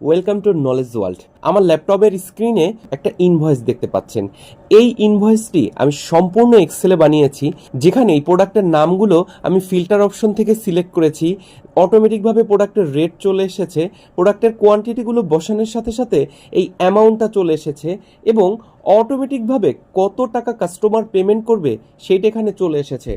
Welcome to knowledge world আমার ল্যাপটপের স্ক্রিনে একটা ইনভয়েস দেখতে পাচ্ছেন। এই ইনভয়েসটি আমি সম্পূর্ণ এক্সেলে বানিয়েছি, যেখানে এই প্রোডাক্টের নামগুলো আমি ফিল্টার অপশন থেকে সিলেক্ট করেছি। অটোমেটিকভাবে প্রোডাক্টের রেট চলে এসেছে প্রোডাক্টের কোয়ান্টিটিগুলো বসানোর সাথে সাথে এই অ্যামাউন্টটা চলে এসেছে এবং অটোমেটিকভাবে কত টাকা কাস্টমার পেমেন্ট করবে সেইটা এখানে চলে এসেছে।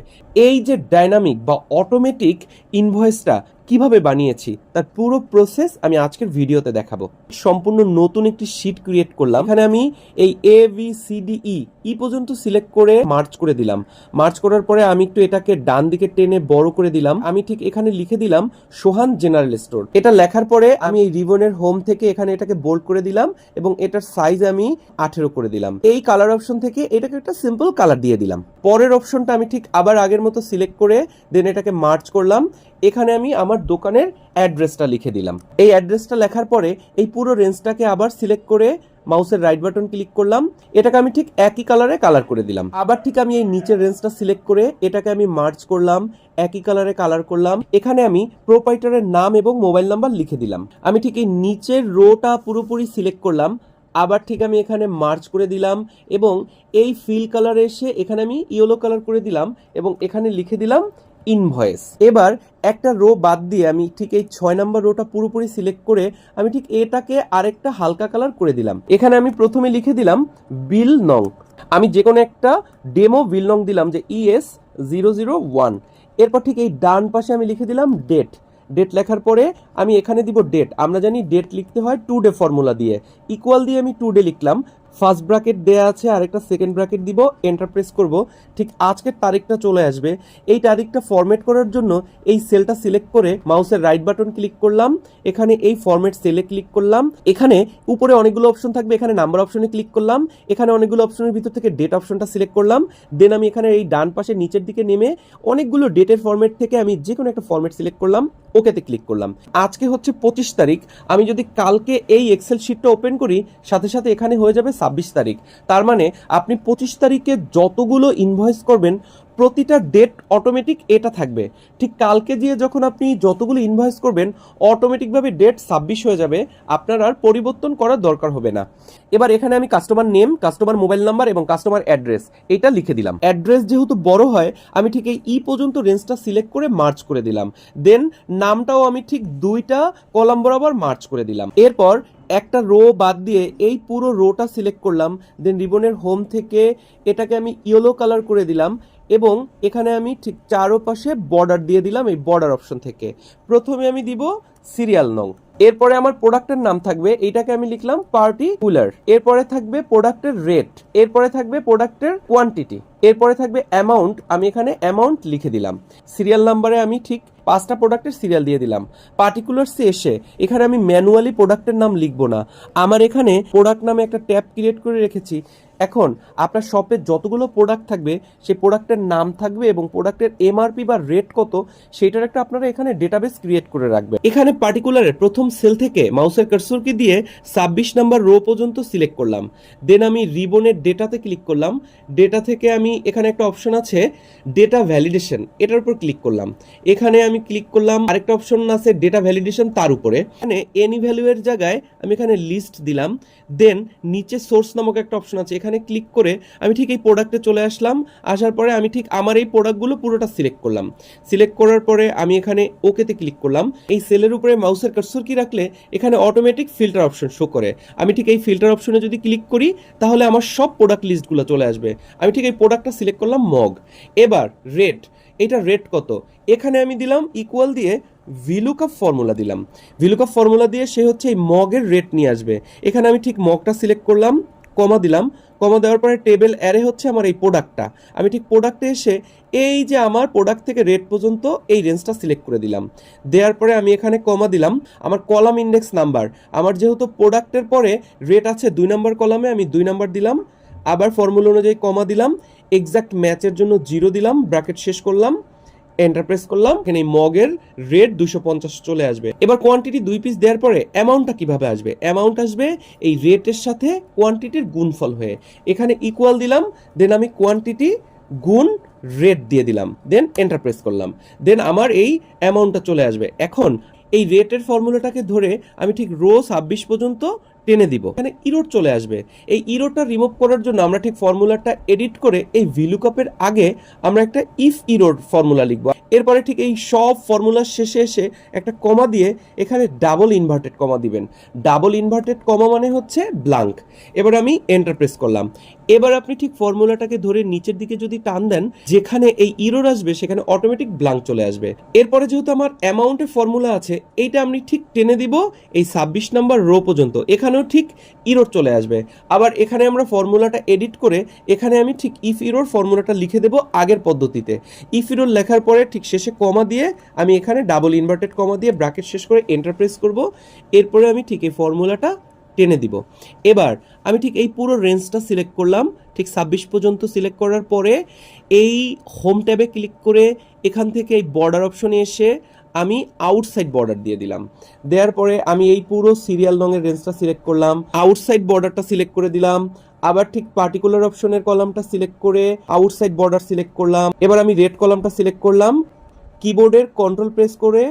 এই যে ডাইনামিক বা অটোমেটিক ইনভয়েসটা কীভাবে বানিয়েছি, তার পুরো প্রসেস আমি আজকের ভিডিওতে দেখাবো। সম্পূর্ণ নতুন একটি শিট ক্রিয়েট করলাম। এখানে আমি এই A B C D E E পর্যন্ত সিলেক্ট করে মার্চ করে দিলাম। মার্চ করার পরে আমি একটু এটাকে ডান দিকে টেনে বড় করে দিলাম। আমি ঠিক এখানে লিখে দিলাম সোহান জেনারেল স্টোর। এটা লেখার পরে আমি এই রিবনের হোম থেকে এখানে এটাকে বোল্ড করে দিলাম এবং এটার সাইজ আমি আঠেরো করে দিলাম। এই কালার অপশন থেকে এটাকে একটা সিম্পল কালার দিয়ে দিলাম। পরের অপশনটা আমি ঠিক আবার আগের মতো সিলেক্ট করে দেন এটাকে মার্চ করলাম। এখানে আমি আমার দোকানের অ্যাড্রেসটা লিখে দিলাম। এই অ্যাড্রেসটা লেখার পরে এই পুরো রেঞ্জটাকে আবার সিলেক্ট করে মাউসের রাইট বাটন ক্লিক করলাম। এটাকে আমি ঠিক একই কালারে কালার করে দিলাম। আবার ঠিক আমি এই নিচের রেঞ্জটা সিলেক্ট করে এটাকে আমি মার্চ করলাম, একই কালারে কালার করলাম। এখানে আমি প্রোপাইটারের নাম এবং মোবাইল নাম্বার লিখে দিলাম। আমি ঠিক এই নিচের রোটা পুরোপুরি সিলেক্ট করলাম। আবার ঠিক আমি এখানে মার্চ করে দিলাম এবং এই ফিল কালার এসে এখানে আমি ইয়েলো কালার করে দিলাম এবং এখানে লিখে দিলাম ইনভয়েস। এবার একটা রো বাদ দিয়ে আমি ঠিক এই ছয় নাম্বার রোটা পুরোপুরি সিলেক্ট করে আমি ঠিক এটাকে আরেকটা হালকা কালার করে দিলাম। এখানে আমি প্রথমে লিখে দিলাম বিল নং আমি যে কোনো একটা ডেমো বিল নং দিলাম যে ইএস জিরো জিরো ওয়ান এরপর ঠিক এই ডান পাশে আমি লিখে দিলাম ডেট। ডেট লেখার পরে আমি এখানে দিব ডেট আমরা জানি ডেট লিখতে হয় টু ডে ফর্মুলা দিয়ে। ইকুয়াল দিয়ে আমি টু ডে লিখলাম। ফার্স্ট ব্র্যাকেট দেয়া আছে আর একটা সেকেন্ড ব্র্যাকেট দিব। এন্টার প্রেস করব। ঠিক আজকের তারিখটা চলে আসবে। এই তারিখটা ফরম্যাট করার জন্য এই সেলটা সিলেক্ট করে মাউসের রাইট বাটন ক্লিক করলাম। এখানে এই ফরম্যাট সেলে ক্লিক করলাম। এখানে উপরে অনেকগুলো অপশন থাকবে। এখানে নাম্বার অপশনে ক্লিক করলাম। এখানে অনেকগুলো অপশনের ভিতর থেকে ডেট অপশনটা সিলেক্ট করলাম। দেন আমি এখানে এই ডান পাশে নিচের দিকে নেমে অনেকগুলো ডেটের ফরম্যাট থেকে আমি যে কোনো একটা ফরম্যাট সিলেক্ট করলাম। ওকেতে ক্লিক করলাম। আজকে হচ্ছে পঁচিশ তারিখ। আমি যদি কালকে এই এক্সেল শিটটা ওপেন করি, সাথে সাথে এখানে হয়ে যাবে ছাব্বিশ তারিখ। তার মানে আপনি পঁচিশ তারিখে যতগুলো ইনভয়েস করবেন প্রতিটা ডেট অটোমেটিক এটা থাকবে। ঠিক কালকে দিয়ে যখন আপনি যতগুলো ইনভয়েস করবেন অটোমেটিকভাবে ডেট ছাব্বিশ হয়ে যাবে, আপনার আর পরিবর্তন করার দরকার হবে না। এবার এখানে আমি customer name customer mobile number এবং কাস্টমার অ্যাড্রেস এটা লিখে দিলাম। অ্যাড্রেস যেহেতু বড় হয়, আমি ঠিক এই ই পর্যন্ত রেঞ্জটা সিলেক্ট করে মার্চ করে দিলাম। দেন নামটাও আমি ঠিক দুইটা কলাম বরাবর মার্চ করে দিলাম। এরপর একটা রো বাদ দিয়ে এই পুরো রোটা সিলেক্ট করলাম। দেন রিবনের হোম থেকে এটাকে আমি ইয়েলো কালার করে দিলাম। এবং এখানে আমি ঠিক চারোপাশে বর্ডার দিয়ে দিলাম এই বর্ডার অপশন থেকে। প্রথমে আমি দিব সিরিয়াল নং। এরপরে আমার প্রোডাক্টের নাম থাকবে, এইটাকে আমি লিখলাম পার্টি কুলার এরপরে থাকবে প্রোডাক্টের রেট এরপরে থাকবে প্রোডাক্টের কোয়ান্টিটি এরপরে থাকবে অ্যামাউন্ট আমি এখানে অ্যামাউন্ট লিখে দিলাম। সিরিয়াল নাম্বারে আমি ঠিক পাঁচটা প্রোডাক্টের সিরিয়াল দিয়ে দিলাম। পার্টিকুলারসে এসে, এখানে আমি ম্যানুয়ালি প্রোডাক্টের নাম লিখব না। আমার এখানে প্রোডাক্ট নামে একটা ট্যাব ক্রিয়েট করে রেখেছি। এখন আপনার শপে যতগুলো প্রোডাক্ট থাকবে, সেই প্রোডাক্টের নাম থাকবে এবং প্রোডাক্টের এমআরপি বা রেট কত সেটার একটা আপনারা এখানে ডেটাবেস ক্রিয়েট করে রাখবে এখানে পার্টিকুলারের প্রথম সেল থেকে মাউসের কার্সরকে দিয়ে ছাব্বিশ নাম্বার রো পর্যন্ত সিলেক্ট করলাম। দেন আমি রিবনের ডেটাতে ক্লিক করলাম। ডেটা থেকে আমি এখানে একটা অপশন আছে ডেটা ভ্যালিডেশন এটার উপর ক্লিক করলাম। এখানে আমি ক্লিক করলাম, আরেকটা অপশন আছে ডেটা ভ্যালিডেশন তার উপরে। এখানে এনি ভ্যালুয়ের জায়গায় আমি এখানে লিস্ট দিলাম। দেন নিচে সোর্স নামক একটা অপশন আছে, এখানে ক্লিক করে আমি ঠিক এই প্রোডাক্টে চলে আসলাম। আসার পরে আমি ঠিক আমার এই প্রোডাক্টগুলো পুরোটা সিলেক্ট করলাম। সিলেক্ট করার পরে আমি এখানে ওকেতে ক্লিক করলাম। এই সেলের উপরে মাউসের কার্সর কি রাখলে এখানে অটোমেটিক ফিল্টার অপশন শো করে। আমি ঠিক এই ফিল্টার অপশনে যদি ক্লিক করি, তাহলে আমার সব প্রোডাক্ট লিস্টগুলো চলে আসবে। আমি ঠিক এই প্রোডাক্টটা সিলেক্ট করলাম মগ। এবার রেট এটা রেট কত? এখানে আমি দিলাম ইকুয়াল দিয়ে ভিলুকাপ ফর্মুলা দিলাম। ভিলুকাপ ফর্মুলা দিয়ে সে হচ্ছে এই মগের রেট নিয়ে আসবে। এখানে আমি ঠিক মগটা সিলেক্ট করলাম কমা দিলাম কমা দেওয়ার পরে টেবিল অ্যারে হচ্ছে আমার এই প্রোডাক্টটা আমি ঠিক প্রোডাক্টে এসে এই যে আমার প্রোডাক্ট থেকে রেট পর্যন্ত এই রেঞ্জটা সিলেক্ট করে দিলাম। দেওয়ার পরে আমি এখানে কমা দিলাম, আমার কলাম ইন্ডেক্স নাম্বার আমার যেহেতু প্রোডাক্টের পরে রেট আছে দুই নাম্বার কলামে আমি দুই নাম্বার দিলাম। আবার ফর্মুলা অনুযায়ী কমা দিলাম এক্সাক্ট ম্যাচের জন্য জিরো দিলাম ব্র্যাকেট শেষ করলাম। এন্টার প্রেস করলাম, এখানে মগের রেট দুশো পঞ্চাশ চলে আসবে। এবার কোয়ান্টিটি দুই পিস দেওয়ার পরে অ্যামাউন্টটা কীভাবে আসবে? অ্যামাউন্ট আসবে এই রেটের সাথে কোয়ান্টিটির গুণফল হয়ে। এখানে ইকুয়াল দিলাম দেন আমি কোয়ান্টিটি গুণ রেট দিয়ে দিলাম দেন এন্টার প্রেস করলাম। দেন আমার এই অ্যামাউন্টটা চলে আসবে। এখন এই রেটের ফর্মুলাটাকে ধরে আমি ঠিক রো ছাব্বিশ পর্যন্ত টেনে দিব। এখানে ইরোড চলে আসবে। এই ইরোডটা রিমুভ করার জন্য আমরা ঠিক ফর্মুলাটা এডিট করে এই ভিলুকাপের আগে আমরা একটা ইফ ইরোড ফর্মুলা লিখব। এরপরে ঠিক এই সব ফর্মুলার শেষে এসে একটা কমা দিয়ে এখানে ডাবল ইনভার্টেড কমা দিবেন। ডাবল ইনভার্টেড কমা মানে হচ্ছে ব্লাঙ্ক এবার আমি এন্টার প্রেস করলাম। এবার আপনি ঠিক ফর্মুলাটাকে ধরে নিচের দিকে যদি টান দেন, যেখানে এই ইরোর আসবে, সেখানে অটোমেটিক ব্লাঙ্ক চলে আসবে। এরপরে যেহেতু আমার অ্যামাউন্টের ফর্মুলা আছে, এইটা আমি ঠিক টেনে দিব এই ছাব্বিশ নাম্বার রো পর্যন্ত। এখানেও ঠিক ইরোর চলে আসবে। আবার এখানে আমরা ফর্মুলাটা এডিট করে এখানে আমি ঠিক ইফ ইরোর ফর্মুলাটা লিখে দেব আগের পদ্ধতিতে। ইফ ইরোর লেখার পরে ঠিক শেষে কমা দিয়ে আমি এখানে ডাবল ইনভার্টেড কমা দিয়ে ব্র্যাকেট শেষ করে এন্টারপ্রেস করব। এরপরে আমি ঠিক এই ফর্মুলাটা টেনে দিব। এবার আমি ঠিক এই পুরো রেঞ্জটা সিলেক্ট করলাম। ঠিক ছাব্বিশ পর্যন্ত সিলেক্ট করার পরে এই হোম ট্যাবে ক্লিক করে এখান থেকে এই বর্ডার অপশনে এসে আমি আউটসাইড বর্ডার দিয়ে দিলাম। দেওয়ার পরে আমি এই পুরো সিরিয়াল রঙের রেঞ্জটা সিলেক্ট করলাম। আউটসাইড বর্ডারটা সিলেক্ট করে দিলাম। আবার ঠিক পার্টিকুলার অপশনের কলামটা সিলেক্ট করে আউটসাইড বর্ডার সিলেক্ট করলাম। এবার আমি রেড কলামটা সিলেক্ট করলাম। কিবোর্ডের কন্ট্রোল প্রেস করে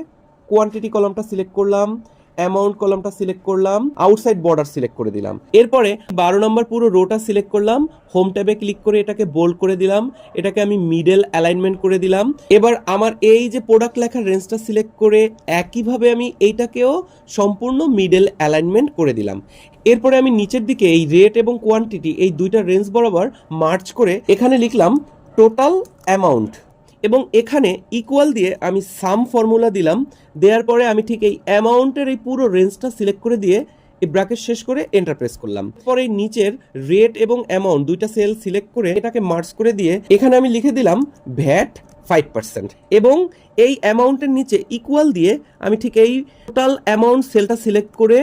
কোয়ান্টিটি কলামটা সিলেক্ট করলাম। অ্যামাউন্ট কলামটা সিলেক্ট করলাম আউটসাইড বর্ডার সিলেক্ট করে দিলাম। এরপরে বারো নম্বর পুরো রোটা সিলেক্ট করলাম হোম ট্যাবে ক্লিক করে এটাকে বোল্ড করে দিলাম, এটাকে আমি মিডল অ্যালাইনমেন্ট করে দিলাম। এবার আমার এই যে প্রোডাক্ট লেখার রেঞ্জটা সিলেক্ট করে একইভাবে আমি এইটাকেও সম্পূর্ণ মিডল অ্যালাইনমেন্ট করে দিলাম। এরপরে আমি নিচের দিকে এই রেট এবং কোয়ান্টিটি এই দুইটা রেঞ্জ বরাবর মার্চ করে এখানে লিখলাম টোটাল অ্যামাউন্ট এবং এখানে ইকুয়াল দিয়ে আমি সাম ফর্মুলা দিলাম। দেওয়ার পরে আমি ঠিক এই অ্যামাউন্টের এই পুরো রেঞ্জটা সিলেক্ট করে দিয়ে এই ব্র্যাকেট শেষ করে এন্টার প্রেস করলাম। পরে নিচের রেট এবং অ্যামাউন্ট দুইটা সেল সিলেক্ট করে এটাকে মার্চ করে দিয়ে এখানে আমি লিখে দিলাম ভ্যাট ফাইভ পার্সেন্ট এবং এই অ্যামাউন্টের নিচে ইকুয়াল দিয়ে আমি ঠিক এই টোটাল অ্যামাউন্ট সেলটা সিলেক্ট করে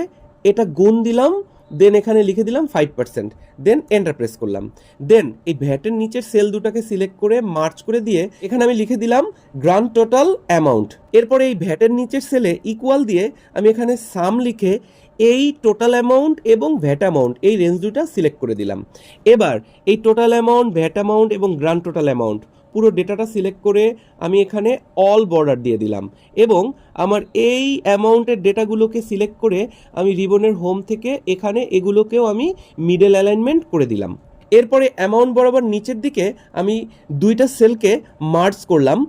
এটা গুণ দিলাম। দেন এখানে লিখে দিলাম five percent then enter press করলাম। দেন এই ভ্যাটের নিচের সেল দুটাকে সিলেক্ট করে মার্চ করে দিয়ে এখানে আমি লিখে দিলাম গ্রান্ড টোটাল অ্যামাউন্ট এরপরে এই ভ্যাটের নিচের সেলে ইকুয়াল দিয়ে আমি এখানে সাম লিখে এই টোটাল অ্যামাউন্ট এবং ভ্যাট অ্যামাউন্ট এই রেঞ্জ দুটা সিলেক্ট করে দিলাম। এবার এই টোটাল অ্যামাউন্ট ভ্যাট অ্যামাউন্ট এবং গ্রান্ড টোটাল অ্যামাউন্ট পুরো ডেটাটা সিলেক্ট করে আমি এখানে অল বর্ডার দিয়ে দিলাম। এবং আমার এই অ্যামাউন্টের ডেটাগুলোকে সিলেক্ট করে আমি রিবনের হোম থেকে এখানে এগুলোকেও আমি মিডল অ্যালাইনমেন্ট করে দিলাম। এরপরে অ্যামাউন্ট বরাবর নিচের দিকে আমি দুইটা সেলকে মার্চ করলাম।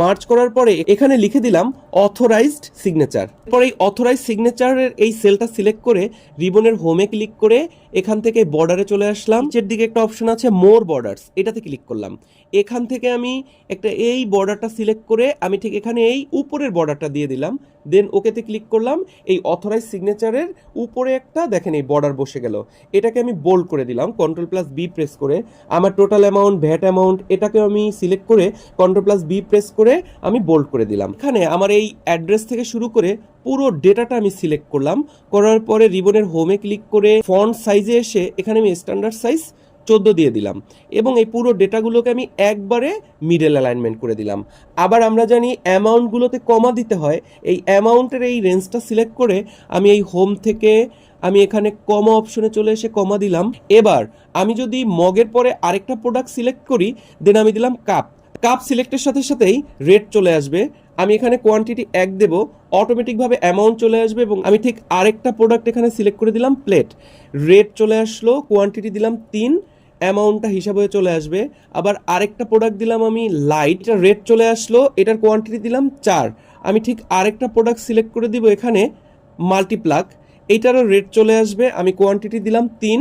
মার্চ করার পরে এখানে লিখে দিলাম অথরাইজড সিগনেচার এরপর এই অথরাইজ সিগনেচারের এই সেলটা সিলেক্ট করে রিবনের হোমে ক্লিক করে এখান থেকে বর্ডারে চলে আসলাম। নিচের দিকে একটা অপশন আছে মোর বর্ডার্স এটাতে ক্লিক করলাম। এখান থেকে আমি একটা এই বর্ডারটা সিলেক্ট করে আমি ঠিক এখানে এই উপরের বর্ডারটা দিয়ে দিলাম। দেন ওকেতে ক্লিক করলাম। এই অথরাইজ সিগনেচারের উপরে একটা, দেখেন এই বর্ডার বসে গেল। এটাকে আমি বোল্ড করে দিলাম কন্ট্রোল প্লাস বি প্রেস করে। আমার টোটাল অ্যামাউন্ট ভ্যাট অ্যামাউন্ট এটাকে আমি সিলেক্ট করে কন্ট্রোল প্লাস বি প্রেস করে আমি বোল্ড করে দিলাম। এখানে আমার এই অ্যাড্রেস থেকে শুরু করে পুরো ডেটাটা আমি সিলেক্ট করলাম। করার পরে রিবনের হোমে ক্লিক করে ফন্ট সাইজে এসে এখানে আমি স্ট্যান্ডার্ড সাইজ চোদ্দ দিয়ে দিলাম এবং এই পুরো ডেটাগুলোকে আমি একবারে মিডল অ্যালাইনমেন্ট করে দিলাম। আবার আমরা জানি অ্যামাউন্টগুলোতে কমা দিতে হয়। এই অ্যামাউন্টের এই রেঞ্জটা সিলেক্ট করে আমি এই হোম থেকে আমি এখানে কমা অপশনে চলে এসে কমা দিলাম। এবার আমি যদি মগের পরে আরেকটা প্রোডাক্ট সিলেক্ট করি, দেন আমি দিলাম কাপ। কাপ সিলেক্টের সাথে সাথেই রেট চলে আসবে। আমি এখানে কোয়ান্টিটি এক দেব অটোমেটিকভাবে অ্যামাউন্ট চলে আসবে এবং আমি ঠিক আরেকটা প্রোডাক্ট এখানে সিলেক্ট করে দিলাম প্লেট রেট চলে আসলো কোয়ান্টিটি দিলাম তিন অ্যামাউন্টটা হিসাব হয়ে চলে আসবে। আবার আরেকটা প্রোডাক্ট দিলাম আমি লাইট রেট চলে আসলো, এটার কোয়ান্টিটি দিলাম চার। আমি ঠিক আরেকটা প্রোডাক্ট সিলেক্ট করে দিব এখানে মাল্টিপ্লাক এইটারও রেট চলে আসবে, আমি কোয়ান্টিটি দিলাম তিন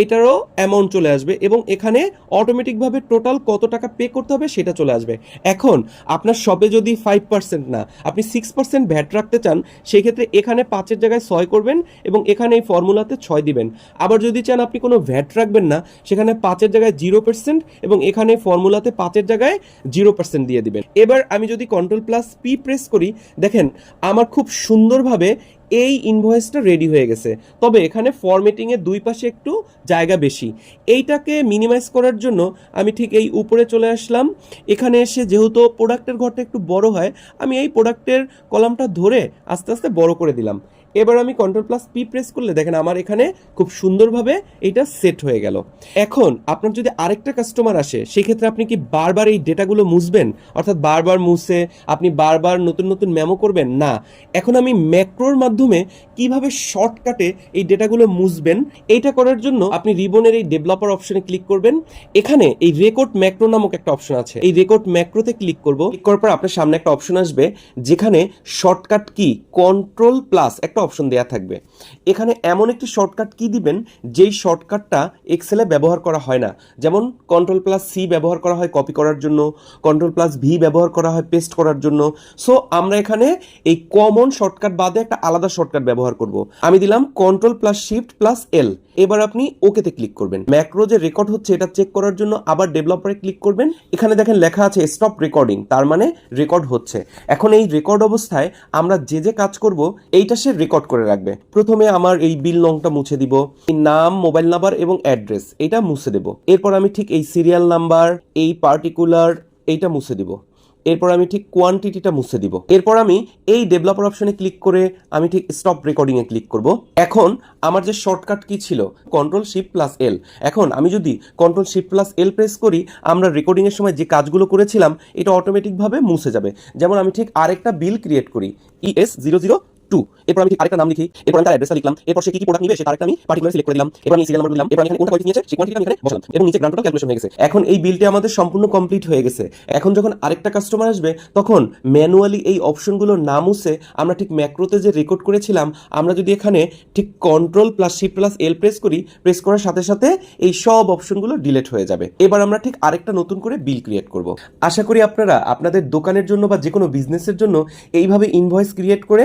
এইটারও অ্যামাউন্ট চলে আসবে এবং এখানে অটোমেটিকভাবে টোটাল কত টাকা পে করতে হবে সেটা চলে আসবে। এখন আপনার শপে যদি ফাইভ পার্সেন্ট না, আপনি সিক্স পার্সেন্ট ভ্যাট রাখতে চান সেই ক্ষেত্রে এখানে পাঁচের জায়গায় ছয় করবেন এবং এখানে এই ফর্মুলাতে ছয় দিবেন। আবার যদি চান আপনি কোনো ভ্যাট রাখবেন না, সেখানে পাঁচের জায়গায় জিরো পার্সেন্ট এবং এখানে ফর্মুলাতে পাঁচের জায়গায় জিরো পার্সেন্ট দিয়ে দিবেন। এবার আমি যদি কন্ট্রোল প্লাস পি প্রেস করি, দেখেন আমার খুব সুন্দরভাবে এই ইনভয়েসটা রেডি হয়ে গেছে। তবে এখানে ফরম্যাটিংয়ের দুই পাশে একটু জায়গা বেশি। এইটাকে মিনিমাইজ করার জন্য আমি ঠিক এই উপরে চলে আসলাম। এখানে এসে যেহেতু প্রোডাক্টের ঘরটা একটু বড় হয়, আমি এই প্রোডাক্টের কলামটা ধরে আস্তে আস্তে বড় করে দিলাম। এবার আমি কন্ট্রোল প্লাস পি প্রেস করলে দেখেন আমার এখানে খুব সুন্দরভাবে এটা সেট হয়ে গেল। এখন আপনার যদি আরেকটা কাস্টমার আসে, সেক্ষেত্রে আপনি কি বারবার এই ডেটাগুলো মুছবেন? অর্থাৎ বারবার মুছে, আপনি বারবার নতুন নতুন মেমো করবেন? না। এখন আমি ম্যাক্রোর মাধ্যমে কীভাবে শর্টকাটে এই ডেটাগুলো মুছবেন, এইটা করার জন্য আপনি রিবনের এই ডেভেলপার অপশনে ক্লিক করবেন। এখানে এই রেকর্ড ম্যাক্রো নামক একটা অপশন আছে। এই রেকর্ড ম্যাক্রোতে ক্লিক করব। ক্লিক করার পর আপনার সামনে একটা অপশন আসবে, যেখানে শর্টকাট কি? কন্ট্রোল প্লাস একটা অপশন দেয়া থাকবে। এখানে এমন একটি শর্টকাট কি দিবেন, যেই শর্টকাটটা এক্সেলে ব্যবহার করা হয় না। যেমন কন্ট্রোল প্লাস সি ব্যবহার করা হয় কপি করার জন্য কন্ট্রোল প্লাস ভি ব্যবহার করা হয় পেস্ট করার জন্য। সো আমরা এখানে এই কমন শর্টকাট বাদে একটা আলাদা শর্টকাট ব্যবহার করব। আমি দিলাম control plus shift plus L এবার আপনি ওকেতে ক্লিক করবেন। ম্যাক্রো যে রেকর্ড হচ্ছে, এটা চেক করার জন্য আবার ডেভেলপারে ক্লিক করবেন। এখানে দেখেন লেখা আছে স্টপ রেকর্ডিং তার মানে রেকর্ড হচ্ছে। এখন এই রেকর্ড অবস্থায় আমরা যে যে কাজ করব, এইটা সে রেকর্ড করে রাখবে। প্রথমে আমার এই বিল নংটা মুছে দিব, নাম মোবাইল নাম্বার এবং অ্যাড্রেস এটা মুছে দেব। এরপর আমি ঠিক এই সিরিয়াল নাম্বার এই পার্টিকুলার এইটা মুছে দিব। এরপর আমি ঠিক কোয়ান্টিটিটা মুছে দিব। এরপর আমি এই ডেভেলপার অপশনে ক্লিক করে আমি ঠিক স্টপ রেকর্ডিং এ ক্লিক করব। এখন আমার যে শর্টকাট কি ছিল? কন্ট্রোল শিফট প্লাস এল এখন আমি যদি control shift plus L press করি, আমরা রেকর্ডিং এর সময় যে কাজগুলো করেছিলাম, এটা অটোমেটিকভাবে মুছে যাবে। যেমন আমি ঠিক আরেকটা বিল ক্রিয়েট করি ইএস জিরো জিরো টু এরপর আমি আরেকটা নাম লিখি, এরপর আমি তার অ্যাড্রেসটা লিখলাম, এরপর সে কি প্রোডাক্ট নিবে সেটা আরেকটা আমি পার্টিকুলার সিলেক্ট করে দিলাম, এরপর আমি সিরিয়াল নাম্বার দিলাম আমি এখানে কোনটা কোয়ালিটি নিয়েছে, সেই কোয়ান্টিটি আমি এখানে বসালাম এবং নিচে গ্রান্ড টোটাল ক্যালকুলেশন হয়ে গেছে। এখন এই বিলটি আমাদের সম্পূর্ণ কমপ্লিট হয়ে গেছে। এখন যখন আরেকটা কাস্টমার আসবে, তখন ম্যানুয়ালি এই অপশনগুলো না মুছে আমরা ঠিক ম্যাক্রোতে যে রেকর্ড করেছিলাম, আমরা যদি এখানে ঠিক control plus shift plus L press করি প্রেস করার সাথে সাথে এই সব অপশনগুলো ডিলিট হয়ে যাবে। এবার আমরা ঠিক আরেকটা নতুন করে বিল ক্রিয়েট করব। আশা করি আপনারা আপনাদের দোকানের জন্য বা যে কোনো বিজনেসের জন্য এইভাবে ইনভয়েস ক্রিয়েট করে